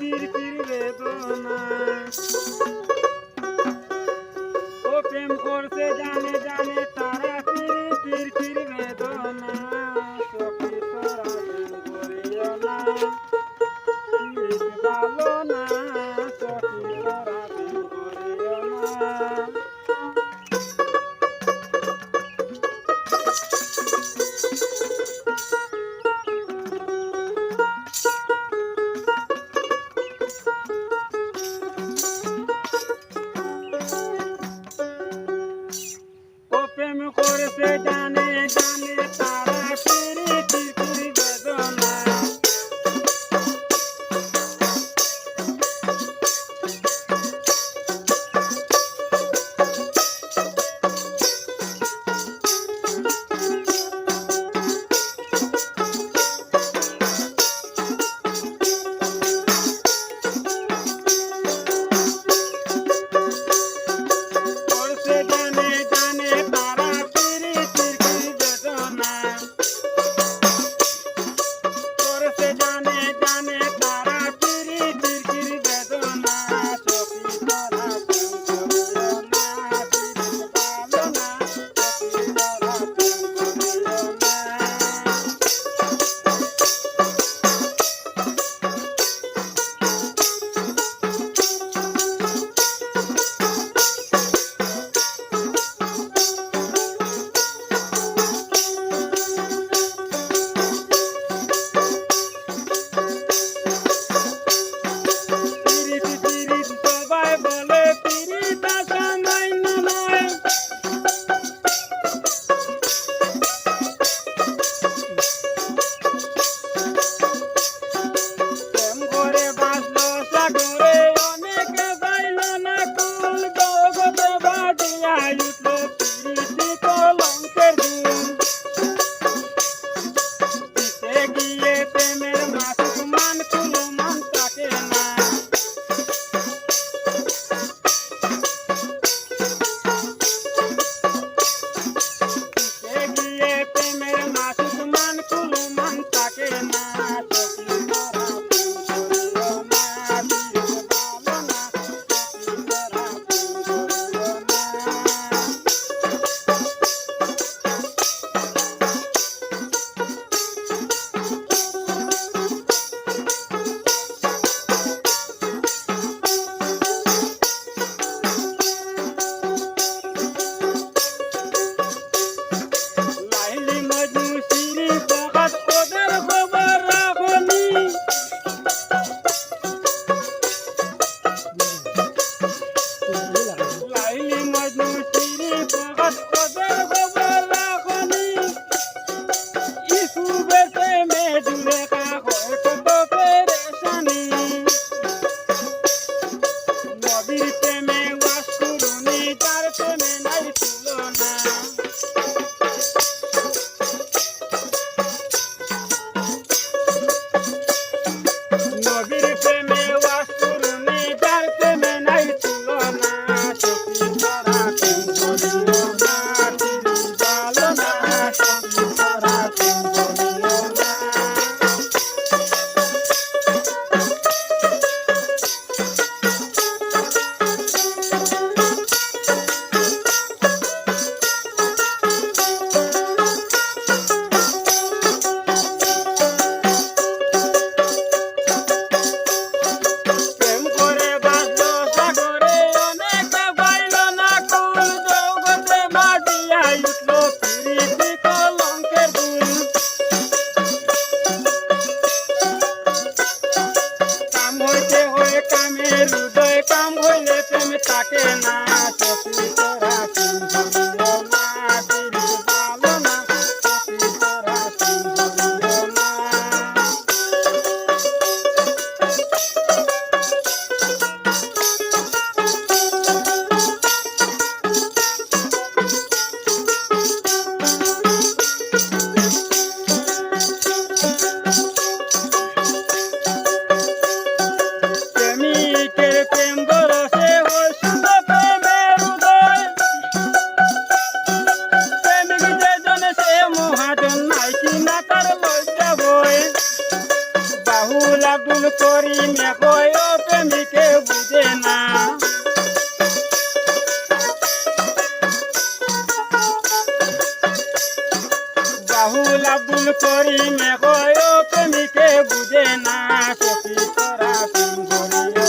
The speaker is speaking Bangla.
কিরকির বেদনা কাম হইলে প্রেম থাকে না সখী মে কয় প্রেমিকে বুঝে না। রাহুল আব্দুল করিমে কয় প্রেমিকে সখী তোরা না